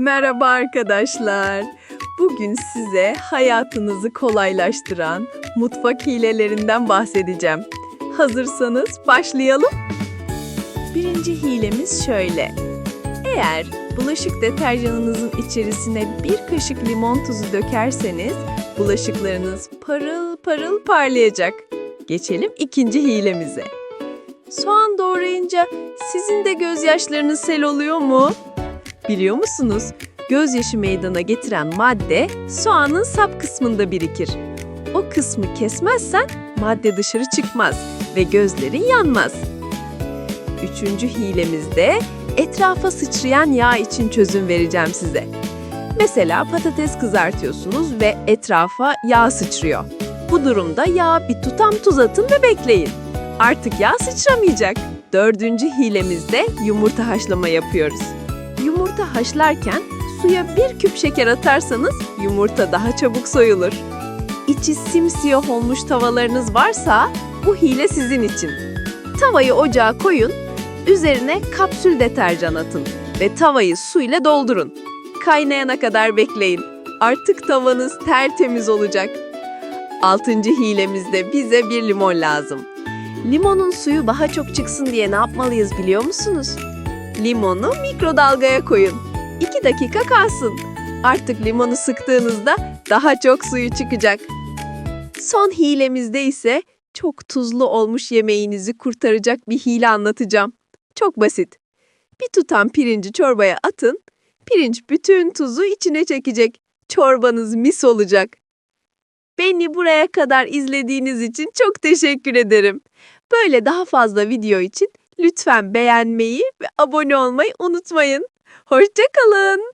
Merhaba arkadaşlar. Bugün size hayatınızı kolaylaştıran mutfak hilelerinden bahsedeceğim. Hazırsanız başlayalım. Birinci hilemiz şöyle. Eğer bulaşık deterjanınızın içerisine bir kaşık limon tuzu dökerseniz bulaşıklarınız parıl parıl parlayacak. Geçelim ikinci hilemize. Soğan doğrayınca sizin de gözyaşlarınız sel oluyor mu? Biliyor musunuz? Gözyaşı meydana getiren madde soğanın sap kısmında birikir. O kısmı kesmezsen madde dışarı çıkmaz ve gözlerin yanmaz. Üçüncü hilemizde etrafa sıçrayan yağ için çözüm vereceğim size. Mesela patates kızartıyorsunuz ve etrafa yağ sıçrıyor. Bu durumda yağa bir tutam tuz atın ve bekleyin. Artık yağ sıçramayacak. Dördüncü hilemizde yumurta haşlama yapıyoruz. Yumurta haşlarken suya bir küp şeker atarsanız yumurta daha çabuk soyulur. İçi simsiyah olmuş tavalarınız varsa bu hile sizin için. Tavayı ocağa koyun, üzerine kapsül deterjan atın ve tavayı suyla doldurun. Kaynayana kadar bekleyin. Artık tavanız tertemiz olacak. Altıncı hilemizde bize bir limon lazım. Limonun suyu daha çok çıksın diye ne yapmalıyız biliyor musunuz? Limonu mikrodalgaya koyun. 2 dakika kalsın. Artık limonu sıktığınızda daha çok suyu çıkacak. Son hilemizde ise çok tuzlu olmuş yemeğinizi kurtaracak bir hile anlatacağım. Çok basit. Bir tutam pirinci çorbaya atın. Pirinç bütün tuzu içine çekecek. Çorbanız mis olacak. Beni buraya kadar izlediğiniz için çok teşekkür ederim. Böyle daha fazla video için lütfen beğenmeyi ve abone olmayı unutmayın. Hoşçakalın.